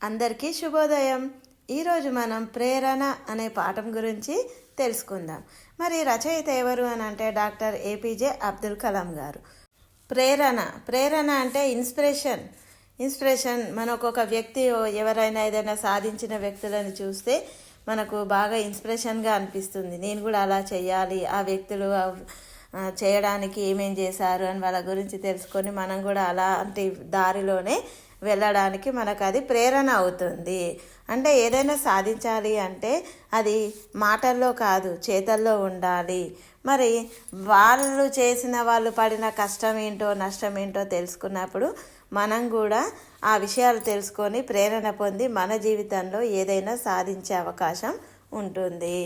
అందరికీ శుభోదయం. ఈరోజు మనం ప్రేరణ అనే పాఠం గురించి తెలుసుకుందాం. మరి రచయిత ఎవరు అని అంటే డాక్టర్ ఏపీజే అబ్దుల్ కలాం గారు. ప్రేరణ. ప్రేరణ అంటే ఇన్స్పిరేషన్. ఇన్స్పిరేషన్ మన ఒక్కొక్క వ్యక్తి ఎవరైనా ఏదైనా సాధించిన వ్యక్తులను చూస్తే మనకు బాగా ఇన్స్పిరేషన్గా అనిపిస్తుంది. నేను కూడా అలా చేయాలి ఆ వ్యక్తులు చేయడానికి ఏమేం చేశారు అని వాళ్ళ గురించి తెలుసుకొని మనం కూడా అలాంటి దారిలోనే వెళ్ళడానికి మనకు అది ప్రేరణ అవుతుంది. అంటే ఏదైనా సాధించాలి అంటే అది మాటల్లో కాదు చేతల్లో ఉండాలి. మరి వాళ్ళు చేసిన వాళ్ళు పడిన కష్టం ఏంటో నష్టం ఏంటో తెలుసుకున్నప్పుడు మనం కూడా ఆ విషయాలు తెలుసుకొని ప్రేరణ పొంది మన జీవితంలో ఏదైనా సాధించే అవకాశం ఉంటుంది.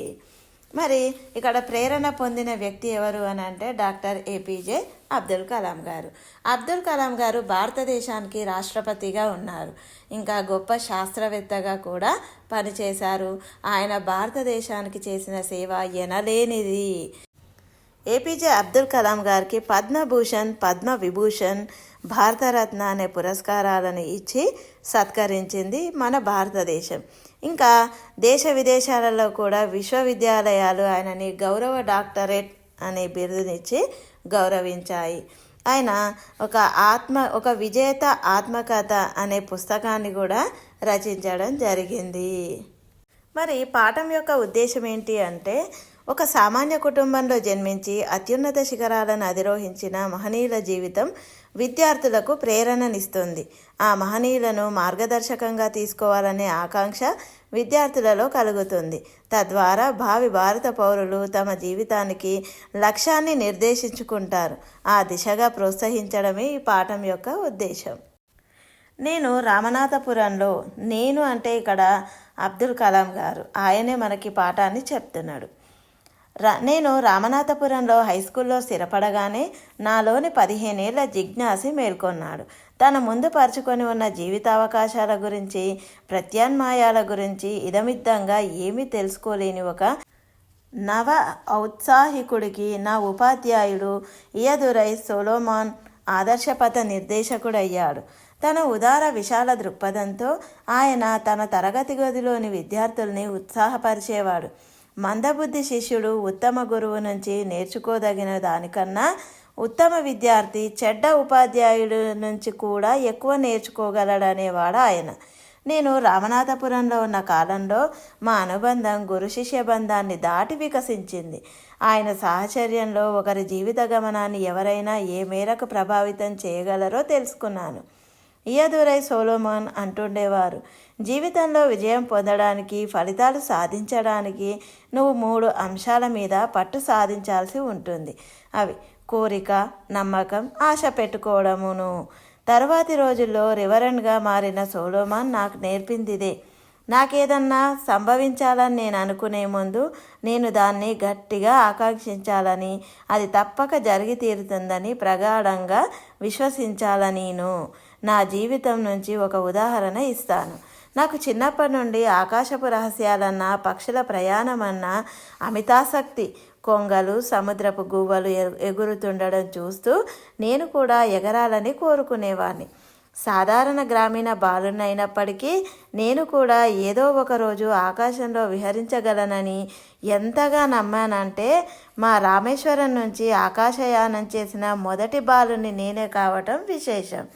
మరి ఇక్కడ ప్రేరణ పొందిన వ్యక్తి ఎవరు అని అంటే డాక్టర్ ఏపీజే అబ్దుల్ కలాం గారు. అబ్దుల్ కలాం గారు భారతదేశానికి రాష్ట్రపతిగా ఉన్నారు. ఇంకా గొప్ప శాస్త్రవేత్తగా కూడా పనిచేశారు. ఆయన భారతదేశానికి చేసిన సేవ ఎనలేనిది. ఏపీజే అబ్దుల్ కలాం గారికి పద్మభూషణ్ పద్మ విభూషణ్ భారతరత్న అనే పురస్కారాలను ఇచ్చి సత్కరించింది మన భారతదేశం. ఇంకా దేశ విదేశాలలో కూడా విశ్వవిద్యాలయాలు ఆయనని గౌరవ డాక్టరేట్ అనే బిరుదునిచ్చి గౌరవించాయి. ఆయన ఒక ఆత్మ ఒక విజేత ఆత్మకథ అనే పుస్తకాన్ని కూడా రచించడం జరిగింది. మరి పాఠం యొక్క ఉద్దేశం ఏంటి అంటే ఒక సామాన్య కుటుంబంలో జన్మించి అత్యున్నత శిఖరాలను అధిరోహించిన మహనీయుల జీవితం విద్యార్థులకు ప్రేరణనిస్తుంది. ఆ మహనీయులను మార్గదర్శకంగా తీసుకోవాలనే ఆకాంక్ష విద్యార్థులలో కలుగుతుంది. తద్వారా భావి భారత పౌరులు తమ జీవితానికి లక్ష్యాన్ని నిర్దేశించుకుంటారు. ఆ దిశగా ప్రోత్సహించడమే ఈ పాఠం యొక్క ఉద్దేశం. నేను రామనాథపురంలో నేను అంటే ఇక్కడ అబ్దుల్ కలాం గారు. ఆయనే మనకి పాఠాన్ని చెప్తున్నాడు. నేను రామనాథపురంలో హై స్కూల్లో స్థిరపడగానే నాలోని పదిహేనేళ్ళ జిజ్ఞాసి మేల్కొన్నాడు. తన ముందు పరుచుకొని ఉన్న జీవితావకాశాల గురించి ప్రత్యామ్నాయాల గురించి ఇదమిద్దంగా ఏమీ తెలుసుకోలేని ఒక నవ ఔత్సాహికుడికి నా ఉపాధ్యాయుడు ఇయదురై సోలోమాన్ ఆదర్శపథ నిర్దేశకుడయ్యాడు. తన ఉదార విశాల దృక్పథంతో ఆయన తన తరగతి గదిలోని విద్యార్థుల్ని ఉత్సాహపరిచేవాడు. మందబుద్ధి శిష్యుడు ఉత్తమ గురువు నుంచి నేర్చుకోదగిన దానికన్నా ఉత్తమ విద్యార్థి చెడ్డ ఉపాధ్యాయుడు నుంచి కూడా ఎక్కువ నేర్చుకోగలడనేవాడు ఆయన. నేను రామనాథపురంలో ఉన్న కాలంలో మా అనుబంధం గురు శిష్య బంధాన్ని దాటి వికసించింది. ఆయన సాహచర్యంలో ఒకరి జీవిత గమనాన్ని ఎవరైనా ఏ మేరకు ప్రభావితం చేయగలరో తెలుసుకున్నాను. ఇయదురై సోలోమాన్ అంటుండేవారు జీవితంలో విజయం పొందడానికి ఫలితాలు సాధించడానికి నువ్వు మూడు అంశాల మీద పట్టు సాధించాల్సి ఉంటుంది. అవి కోరిక నమ్మకం ఆశ పెట్టుకోవడమును. తర్వాతి రోజుల్లో రివరెండ్గా మారిన సోలోమాన్ నాకు నేర్పిందిదే. నాకేదన్నా సంభవించాలని నేను అనుకునే ముందు నేను దాన్ని గట్టిగా ఆకాంక్షించాలని అది తప్పక జరిగి తీరుతుందని ప్రగాఢంగా విశ్వసించాలనీను. నా జీవితం నుంచి ఒక ఉదాహరణ ఇస్తాను. నాకు చిన్నప్పటి నుండి ఆకాశపు రహస్యాలన్నా పక్షుల ప్రయాణమన్నా అమితాసక్తి. కొంగలు సముద్రపు గువ్వలు ఎ- ఎగురుతుండడం చూస్తూ నేను కూడా ఎగరాలని కోరుకునేవాడిని సాధారణ గ్రామీణ బాలునైనప్పటికీ నేను కూడా ఏదో ఒక రోజు ఆకాశంలో విహరించగలనని ఎంతగా నమ్మానంటే మా రామేశ్వరం నుంచి ఆకాశయానం చేసిన మొదటి బాలుని నేనే కావటం విశేషం.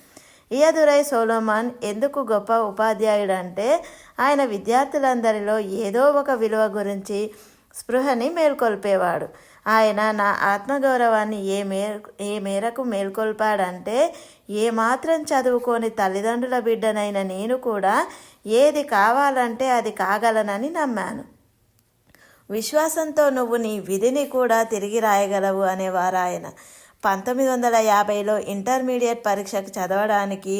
ఇయదురై సోలోమాన్ ఎందుకు గొప్ప ఉపాధ్యాయుడంటే ఆయన విద్యార్థులందరిలో ఏదో ఒక విలువ గురించి స్పృహని మేల్కొల్పేవాడు. ఆయన నా ఆత్మగౌరవాన్ని ఏ మేర ఏ మేరకు మేల్కొల్పాడంటే ఏమాత్రం చదువుకొని తల్లిదండ్రుల బిడ్డనైన నేను కూడా ఏది కావాలంటే అది కాగలనని నమ్మాను. విశ్వాసంతో నువ్వు నీ విధిని కూడా తిరిగి రాయగలవు అనేవారు ఆయన పంతొమ్మిది వందల యాభైలో ఇంటర్మీడియట్ పరీక్షకు చదవడానికి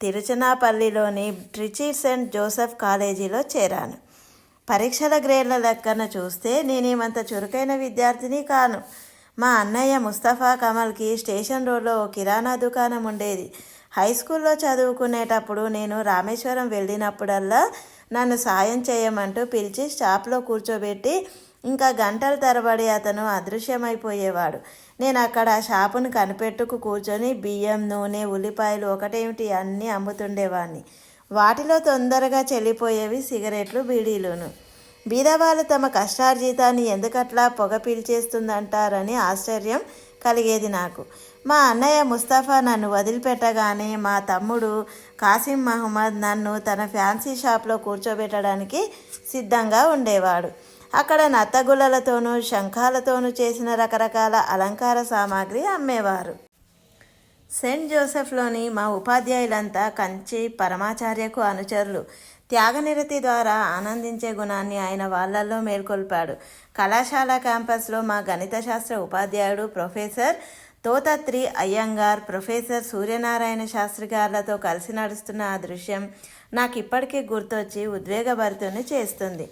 తిరుచనాపల్లిలోని ట్రిచి సెంట్ జోసెఫ్ కాలేజీలో చేరాను. పరీక్షల గ్రేడ్ల లెక్కన చూస్తే నేనేమంత చురుకైన విద్యార్థిని కాను. మా అన్నయ్య ముస్తఫా కమల్కి స్టేషన్ రోడ్లో ఓ కిరాణా దుకాణం ఉండేది. హై స్కూల్లో చదువుకునేటప్పుడు నేను రామేశ్వరం వెళ్ళినప్పుడల్లా నన్ను సాయం చేయమంటూ పిలిచి షాప్లో కూర్చోబెట్టి ఇంకా గంటల తరబడి అతను అదృశ్యమైపోయేవాడు. నేను అక్కడ ఆ షాపును కనిపెట్టుకు కూర్చొని బియ్యం నూనె ఉల్లిపాయలు ఒకటేమిటి అన్నీ అమ్ముతుండేవాడిని వాటిలో తొందరగా చెల్లిపోయేవి సిగరెట్లు బీడీలును. బీదవాళ్ళు తమ కష్టార్జితాన్ని ఎందుకట్లా పొగ పీల్చేస్తుందంటారని ఆశ్చర్యం కలిగేది నాకు. మా అన్నయ్య ముస్తఫా నన్ను వదిలిపెట్టగానే మా తమ్ముడు కాసిం మహమ్మద్ నన్ను తన ఫ్యాన్సీ షాప్లో కూర్చోబెట్టడానికి సిద్ధంగా ఉండేవాడు. అక్కడ నత్తగుల్లలతోనూ శంఖాలతోనూ చేసిన రకరకాల అలంకార సామాగ్రి అమ్మేవారు. సెయింట్ జోసెఫ్లోని మా ఉపాధ్యాయులంతా కంచి పరమాచార్యకు అనుచరులు. త్యాగనిరతి ద్వారా ఆనందించే గుణాన్ని ఆయన వాళ్ళల్లో మేల్కొల్పాడు. కళాశాల క్యాంపస్లో మా గణిత శాస్త్ర ఉపాధ్యాయుడు ప్రొఫెసర్ తోతత్రి అయ్యంగార్ ప్రొఫెసర్ సూర్యనారాయణ శాస్త్రి గారులతో కలిసి నడుస్తున్న ఆ దృశ్యం నాకు ఇప్పటికీ గుర్తొచ్చి ఉద్వేగభరితుని చేస్తుంది.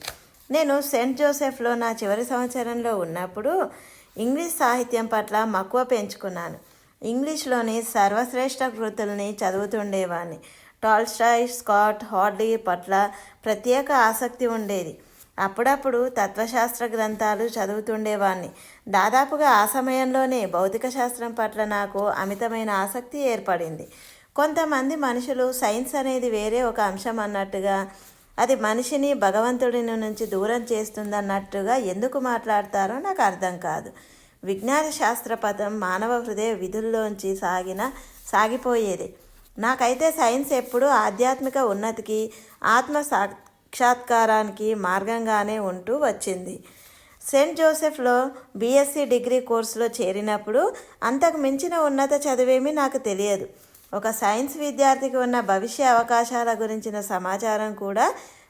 నేను సెయింట్ జోసెఫ్లో నా చివరి సంవత్సరంలో ఉన్నప్పుడు ఇంగ్లీష్ సాహిత్యం పట్ల మక్కువ పెంచుకున్నాను. ఇంగ్లీష్లోని సర్వశ్రేష్ఠ కృతుల్ని చదువుతుండేవాడిని టాల్స్టాయ్ స్కాట్ హార్డీ పట్ల ప్రత్యేక ఆసక్తి ఉండేది. అప్పుడప్పుడు తత్వశాస్త్ర గ్రంథాలు చదువుతుండేవాడిని దాదాపుగా ఆ సమయంలోనే భౌతిక శాస్త్రం పట్ల నాకు అమితమైన ఆసక్తి ఏర్పడింది. కొంతమంది మనుషులు సైన్స్ అనేది వేరే ఒక అంశం అన్నట్టుగా అది మనిషిని భగవంతుడిని నుంచి దూరం చేస్తుందన్నట్టుగా ఎందుకు మాట్లాడతారో నాకు అర్థం కాదు. విజ్ఞాన శాస్త్ర పదం మానవ హృదయ విధుల్లోంచి సాగిన సాగిపోయేది. నాకైతే సైన్స్ ఎప్పుడూ ఆధ్యాత్మిక ఉన్నతికి ఆత్మ సాక్షాత్కారానికి మార్గంగానే ఉంటూ వచ్చింది. సెయింట్ జోసెఫ్లో బీఎస్సీ డిగ్రీ కోర్సులో చేరినప్పుడు అంతకు మించిన ఉన్నత చదివేమీ నాకు తెలియదు. ఒక సైన్స్ విద్యార్థికి ఉన్న భవిష్య అవకాశాల గురించిన సమాచారం కూడా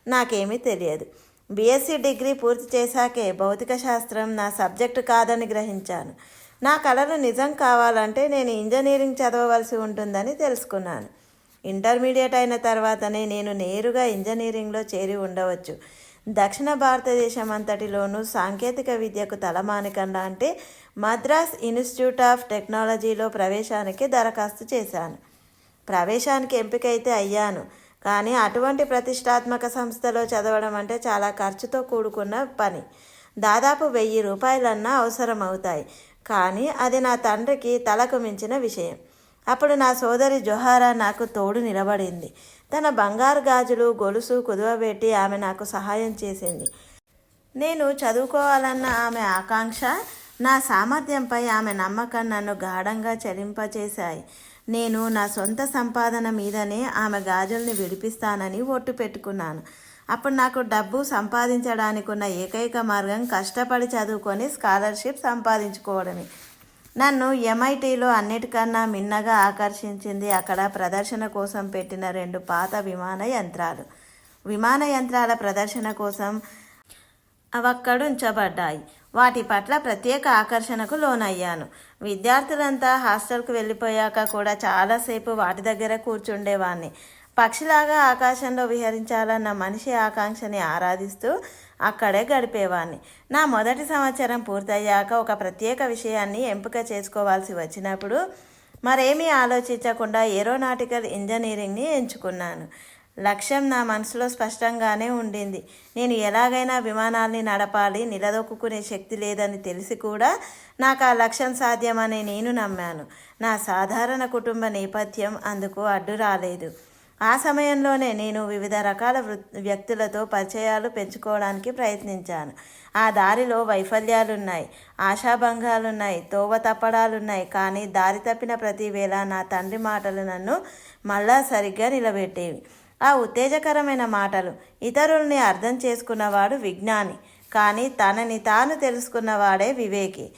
నాకేమీ తెలియదు. బీఎస్సీ డిగ్రీ పూర్తి చేశాకే భౌతిక శాస్త్రం నా సబ్జెక్టు కాదని గ్రహించాను. నా కళలు నిజం కావాలంటే నేను ఇంజనీరింగ్ చదవవలసి ఉంటుందని తెలుసుకున్నాను. ఇంటర్మీడియట్ అయిన తర్వాతనే నేను నేరుగా ఇంజనీరింగ్లో చేరి ఉండవచ్చు. దక్షిణ భారతదేశం అంతటిలోనూ సాంకేతిక విద్యకు తలమానికండా అంటే మద్రాస్ ఇన్స్టిట్యూట్ ఆఫ్ టెక్నాలజీలో ప్రవేశానికి దరఖాస్తు చేశాను. ప్రవేశానికి ఎంపికైతే అయ్యాను. కానీ అటువంటి ప్రతిష్టాత్మక సంస్థలో చదవడం అంటే చాలా ఖర్చుతో కూడుకున్న పని. దాదాపు వెయ్యి రూపాయలన్నా అవసరం అవుతాయి కానీ అది నా తండ్రికి తలకు మించిన విషయం. అప్పుడు నా సోదరి జొహారా నాకు తోడు నిలబడింది. తన బంగారు గాజులు గొలుసు కుదువబెట్టి ఆమె నాకు సహాయం చేసింది. నేను చదువుకోవాలన్న ఆమె ఆకాంక్ష నా సామర్థ్యంపై ఆమె నమ్మకం నన్ను గాఢంగా చలింపచేశాయి. నేను నా సొంత సంపాదన మీదనే ఆమె గాజుల్ని విడిపిస్తానని ఒట్టు పెట్టుకున్నాను. అప్పుడు నాకు డబ్బు సంపాదించడానికి ఉన్న ఏకైక మార్గం కష్టపడి చదువుకొని స్కాలర్షిప్ సంపాదించుకోవడమే. నన్ను ఎంఐటీలో అన్నిటికన్నా మిన్నగా ఆకర్షించింది అక్కడ ప్రదర్శన కోసం పెట్టిన రెండు పాత విమాన యంత్రాలు. విమాన యంత్రాల ప్రదర్శన కోసం అవక్కడుంచబడ్డాయి వాటి పట్ల ప్రత్యేక ఆకర్షణకు లోనయ్యాను. విద్యార్థులంతా హాస్టల్కు వెళ్ళిపోయాక కూడా చాలాసేపు వాటి దగ్గర కూర్చుండేవాణ్ణి. పక్షిలాగా ఆకాశంలో విహరించాలన్న మనిషి ఆకాంక్షని ఆరాధిస్తూ అక్కడే గడిపేవాణ్ణి. నా మొదటి సంవత్సరం పూర్తయ్యాక ఒక ప్రత్యేక విషయాన్ని ఎంపిక చేసుకోవాల్సి వచ్చినప్పుడు మరేమీ ఆలోచించకుండా ఏరోనాటికల్ ఇంజనీరింగ్ని ఎంచుకున్నాను. లక్ష్యం నా మనసులో స్పష్టంగానే ఉండింది. నేను ఎలాగైనా విమానాల్ని నడపాలి నిలదొక్కునే శక్తి లేదని తెలిసి కూడా నాకు ఆ లక్ష్యం సాధ్యమని నేను నమ్మాను. నా సాధారణ కుటుంబ నేపథ్యం అందుకు అడ్డు రాలేదు. ఆ సమయంలోనే నేను వివిధ రకాల వ్యక్తులతో పరిచయాలు పెంచుకోవడానికి ప్రయత్నించాను. ఆ దారిలో వైఫల్యాలున్నాయి ఆశాభంగాలున్నాయి తోవ తప్పడాలున్నాయి కానీ దారి తప్పిన ప్రతివేళ నా తండ్రి మాటలు నన్ను మళ్ళా సరిగ్గా నిలబెట్టేవి. ఆ ఉత్తేజకరమైన మాటలు. ఇతరుల్ని అర్థం చేసుకున్నవాడు విజ్ఞాని. కానీ తనని తాను తెలుసుకున్నవాడే వివేకి.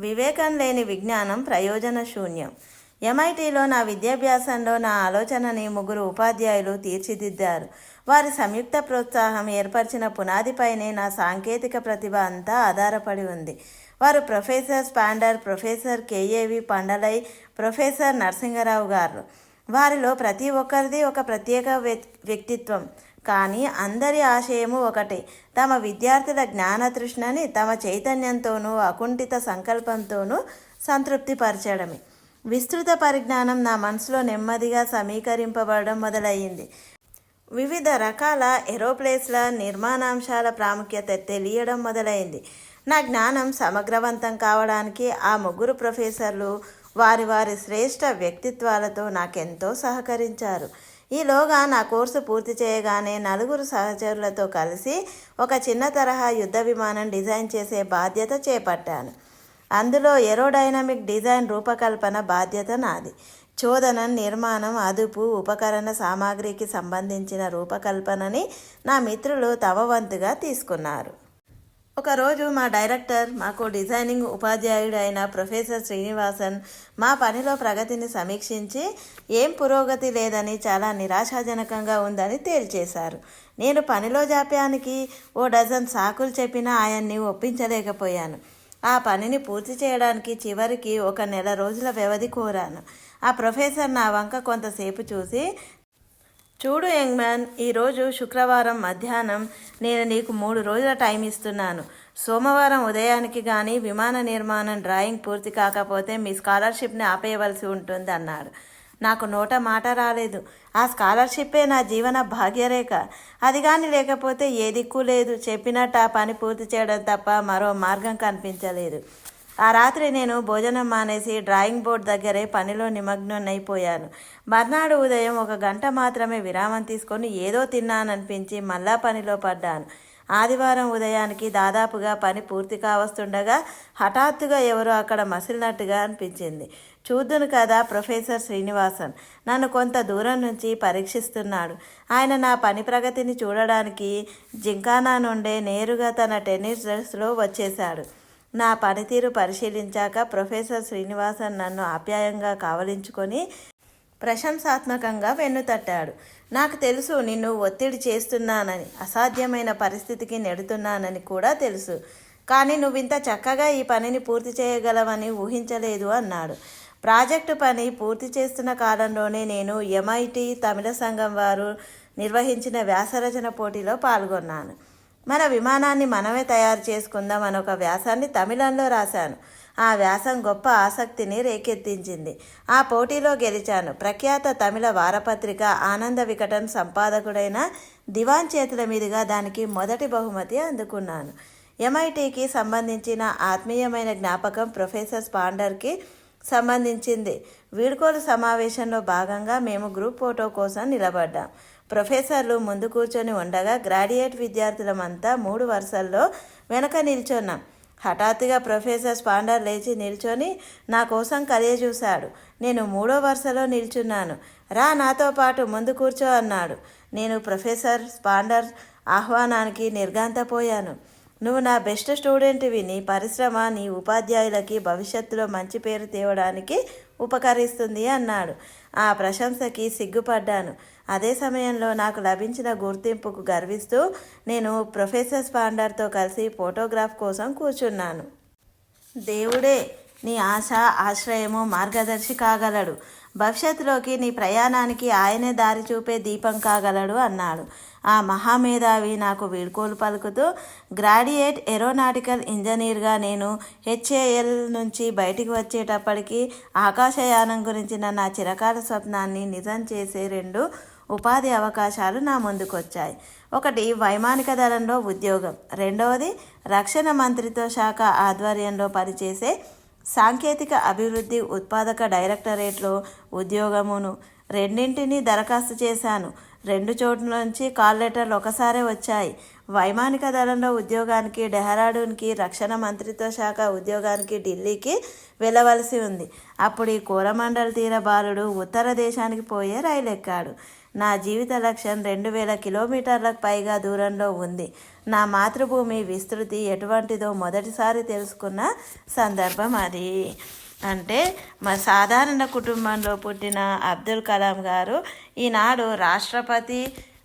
వివేకం లేని విజ్ఞానం ప్రయోజన శూన్యం ఎంఐటిలో నా విద్యాభ్యాసంలో నా ఆలోచనని ముగ్గురు ఉపాధ్యాయులు తీర్చిదిద్దారు. వారి సంయుక్త ప్రోత్సాహం ఏర్పరిచిన పునాదిపైనే నా సాంకేతిక ప్రతిభ అంతా ఆధారపడి ఉంది. వారు professor Spender professor K A V Pandalai professor Narasimha Rao garu. వారిలో ప్రతి ఒక్కరిది ఒక ప్రత్యేక వ్యక్తిత్వం. కానీ అందరి ఆశయము ఒకటే. తమ విద్యార్థుల జ్ఞానతృష్ణని తమ చైతన్యంతోనూ అకుంఠిత సంకల్పంతోనూ సంతృప్తిపరచడమే. విస్తృత పరిజ్ఞానం నా మనసులో నెమ్మదిగా సమీకరింపబడడం మొదలయ్యింది. వివిధ రకాల ఏరోప్లేస్ల నిర్మాణాంశాల ప్రాముఖ్యత తెలియడం మొదలైంది నా జ్ఞానం సమగ్రవంతం కావడానికి ఆ ముగ్గురు ప్రొఫెసర్లు వారి వారి శ్రేష్ట వ్యక్తిత్వాలతో నాకెంతో సహకరించారు. ఈలోగా నా కోర్సు పూర్తి చేయగానే నలుగురు సహచరులతో కలిసి ఒక చిన్న తరహా యుద్ధ విమానం డిజైన్ చేసే బాధ్యత చేపట్టాను. అందులో ఏరోడైనమిక్ డిజైన్ రూపకల్పన బాధ్యత నాది. చోదనం నిర్మాణం అదుపు ఉపకరణ సామాగ్రికి సంబంధించిన రూపకల్పనని నా మిత్రులు తమ వంతుగా తీసుకున్నారు. ఒకరోజు మా డైరెక్టర్ మాకు డిజైనింగ్ ఉపాధ్యాయుడు అయిన ప్రొఫెసర్ శ్రీనివాసన్ మా పనిలో ప్రగతిని సమీక్షించి ఏం పురోగతి లేదని చాలా నిరాశాజనకంగా ఉందని తేల్చేశారు. నేను పనిలో జాప్యానికి ఓ డజన్ సాకులు చెప్పినా ఆయన్ని ఒప్పించలేకపోయాను. ఆ పనిని పూర్తి చేయడానికి చివరికి ఒక నెల రోజుల వ్యవధి కోరాను. ఆ ప్రొఫెసర్ నా వంక కొంతసేపు చూసి చూడు యంగ్ మ్యాన్ ఈరోజు శుక్రవారం మధ్యాహ్నం నేను నీకు మూడు రోజుల టైం ఇస్తున్నాను. సోమవారం ఉదయానికి కానీ విమాన నిర్మాణం డ్రాయింగ్ పూర్తి కాకపోతే మీ స్కాలర్షిప్ని ఆపేయవలసి ఉంటుంది అన్నాడు. నాకు నోట మాట రాలేదు. ఆ స్కాలర్షిప్పే నా జీవన భాగ్యరేఖ. అది కానీ లేకపోతే ఏ దిక్కు లేదు. చెప్పినట్టు ఆ పని పూర్తి చేయడం తప్ప మరో మార్గం కనిపించలేదు. ఆ రాత్రి నేను భోజనం మానేసి డ్రాయింగ్ బోర్డ్ దగ్గరే పనిలో నిమగ్నం మర్నాడు ఉదయం ఒక గంట మాత్రమే విరామం తీసుకొని ఏదో తిన్నాననిపించి మళ్ళా పనిలో పడ్డాను. ఆదివారం ఉదయానికి దాదాపుగా పని పూర్తి కావస్తుండగా హఠాత్తుగా ఎవరో అక్కడ మసిలినట్టుగా అనిపించింది. చూద్దును కదా ప్రొఫెసర్ శ్రీనివాసన్. నన్ను కొంత దూరం నుంచి పరీక్షిస్తున్నాడు. ఆయన నా పని ప్రగతిని చూడడానికి జింకానా నుండే నేరుగా తన టెన్నిస్ డ్రెస్లో వచ్చేశాడు. నా పనితీరు పరిశీలించాక ప్రొఫెసర్ శ్రీనివాసన్ నన్ను ఆప్యాయంగా కావలించుకొని ప్రశంసాత్మకంగా వెన్నుతట్టాడు నాకు తెలుసు నిన్ను ఒత్తిడి చేస్తున్నానని అసాధ్యమైన పరిస్థితికి నెడుతున్నానని కూడా తెలుసు. కానీ నువ్వింత చక్కగా ఈ పనిని పూర్తి చేయగలవని ఊహించలేదు అన్నాడు. ప్రాజెక్టు పని పూర్తి చేస్తున్న కాలంలోనే నేను ఎంఐటి తమిళ సంఘం వారు నిర్వహించిన వ్యాసరచన పోటీలో పాల్గొన్నాను. మన విమానాన్ని మనమే తయారు చేసుకుందాం అని ఒక వ్యాసాన్ని తమిళంలో రాశాను. ఆ వ్యాసం గొప్ప ఆసక్తిని రేకెత్తించింది. ఆ పోటీలో గెలిచాను. ప్రఖ్యాత తమిళ వారపత్రిక ఆనంద వికటన్ సంపాదకుడైన దివాన్ చేతుల మీదుగా దానికి మొదటి బహుమతి అందుకున్నాను. ఎంఐటికి సంబంధించిన ఆత్మీయమైన జ్ఞాపకం ప్రొఫెసర్ స్పాండర్కి సంబంధించింది. వీడ్కోలు సమావేశంలో భాగంగా మేము గ్రూప్ ఫోటో కోసం నిలబడ్డాం. ప్రొఫెసర్లు ముందు కూర్చొని ఉండగా గ్రాడ్యుయేట్ విద్యార్థులమంతా మూడు వరుసల్లో వెనక నిల్చున్నాం. హఠాత్తుగా ప్రొఫెసర్ స్పాండర్ లేచి నిల్చొని నా కోసం కలియ చూశాడు. నేను మూడో వరుసలో నిల్చున్నాను. రా నాతో పాటు ముందు కూర్చో అన్నాడు. నేను ప్రొఫెసర్ స్పాండర్ ఆహ్వానానికి నిర్గాంతపోయాను నువ్వు నా బెస్ట్ స్టూడెంట్వి. నీ పరిశ్రమ నీ ఉపాధ్యాయులకి భవిష్యత్తులో మంచి పేరు తేవడానికి ఉపకరిస్తుంది అన్నాడు. ఆ ప్రశంసకి సిగ్గుపడ్డాను. అదే సమయంలో నాకు లభించిన గుర్తింపుకు గర్విస్తూ నేను ప్రొఫెసర్ స్పాండర్తో కలిసి ఫోటోగ్రాఫ్ కోసం కూర్చున్నాను. దేవుడే నీ ఆశ ఆశ్రయము మార్గదర్శి కాగలడు. భవిష్యత్తులోకి నీ ప్రయాణానికి ఆయనే దారి చూపే దీపం కాగలడు అన్నాడు. ఆ మహామేధావి నాకు వీడ్కోలు పలుకుతూ గ్రాడ్యుయేట్ ఏరోనాటికల్ ఇంజనీర్గా నేను హెచ్ఏఎల్ నుంచి బయటికి వచ్చేటప్పటికి ఆకాశయానం గురించిన నా చిరకాల స్వప్నాన్ని నిజం చేసే రెండు ఉపాధి అవకాశాలు నా ముందుకొచ్చాయి. ఒకటి వైమానిక దళంలో ఉద్యోగం. రెండవది రక్షణ మంత్రిత్వ శాఖ ఆధ్వర్యంలో పనిచేసే సాంకేతిక అభివృద్ధి ఉత్పాదక డైరెక్టరేట్లో ఉద్యోగమును రెండింటినీ దరఖాస్తు చేశాను. రెండు చోట్ల నుంచి కాల్ లెటర్లు ఒకసారే వచ్చాయి. వైమానిక దళంలో ఉద్యోగానికి డెహ్రాడూన్కి రక్షణ మంత్రిత్వ శాఖ ఉద్యోగానికి ఢిల్లీకి వెళ్ళవలసి ఉంది. అప్పుడు ఈ కోరమండల్ తీర బాలుడు ఉత్తర దేశానికి పోయే రైలు ఎక్కాడు నా జీవిత లక్ష్యం రెండు వేల కిలోమీటర్లకు పైగా దూరంలో ఉంది. నా మాతృభూమి విస్తృతి ఎటువంటిదో మొదటిసారి తెలుసుకున్న సందర్భం అది. అంటే మా సాధారణ కుటుంబంలో పుట్టిన అబ్దుల్ కలాం గారు ఈనాడు రాష్ట్రపతి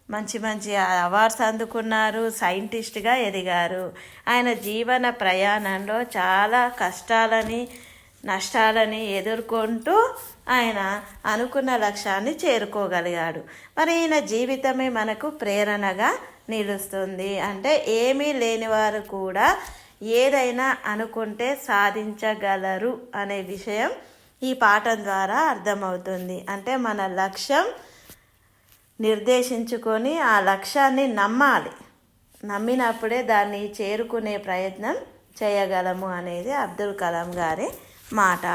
మంచి మంచి అవార్డ్స్ అందుకున్నారు సైంటిస్ట్గా ఎదిగారు. ఆయన జీవన ప్రయాణంలో చాలా కష్టాలని నష్టాలని ఎదుర్కొంటూ ఆయన అనుకున్న లక్ష్యాన్ని చేరుకోగలిగాడు. మరి ఈయన జీవితమే మనకు ప్రేరణగా నిలుస్తుంది. అంటే ఏమీ లేని వారు కూడా ఏదైనా అనుకుంటే సాధించగలరు అనే విషయం ఈ పాఠం ద్వారా అర్థమవుతుంది. అంటే మన లక్ష్యం నిర్దేశించుకొని ఆ లక్ష్యాన్ని నమ్మాలి. నమ్మినప్పుడే దాన్ని చేరుకునే ప్రయత్నం చేయగలము అనేది అబ్దుల్ కలాం గారి మాట.